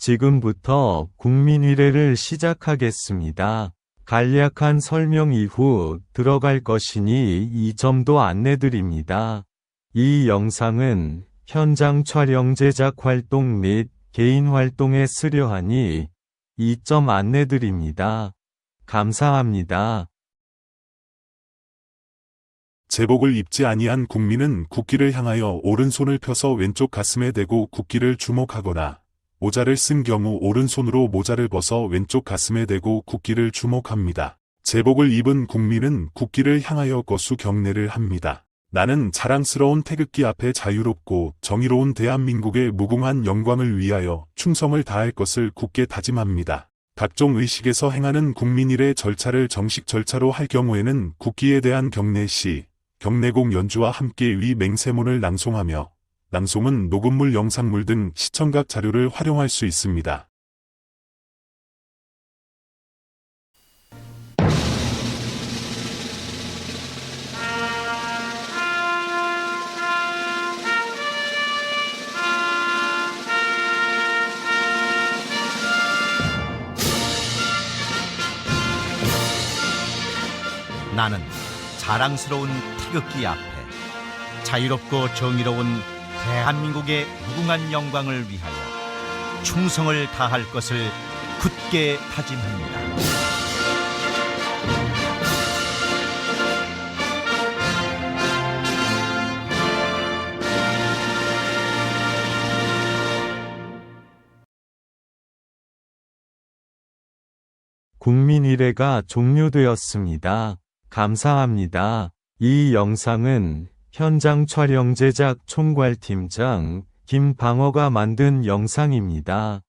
지금부터 국민의례를 시작하겠습니다. 간략한 설명 이후 들어갈 것이니 이 점도 안내드립니다. 이 영상은 현장 촬영 제작 활동 및 개인 활동에 쓰려하니 이 점 안내드립니다. 감사합니다. 제복을 입지 아니한 국민은 국기를 향하여 오른손을 펴서 왼쪽 가슴에 대고 국기를 주목하거나 모자를 쓴 경우 오른손으로 모자를 벗어 왼쪽 가슴에 대고 국기를 주목합니다. 제복을 입은 국민은 국기를 향하여 거수 경례를 합니다. 나는 자랑스러운 태극기 앞에 자유롭고 정의로운 대한민국의 무궁한 영광을 위하여 충성을 다할 것을 굳게 다짐합니다. 각종 의식에서 행하는 국민일의 절차를 정식 절차로 할 경우에는 국기에 대한 경례 시 경례곡 연주와 함께 위 맹세문을 낭송하며 낭송은 녹음물, 영상물 등 시청각 자료를 활용할 수 있습니다. 나는 자랑스러운 태극기 앞에 자유롭고 정의로운 대한민국의 무궁한 영광을 위하여 충성을 다할 것을 굳게 다짐합니다. 국민의례가 종료되었습니다. 감사합니다. 이 영상은 현장 촬영 제작 총괄팀장 김방어가 만든 영상입니다.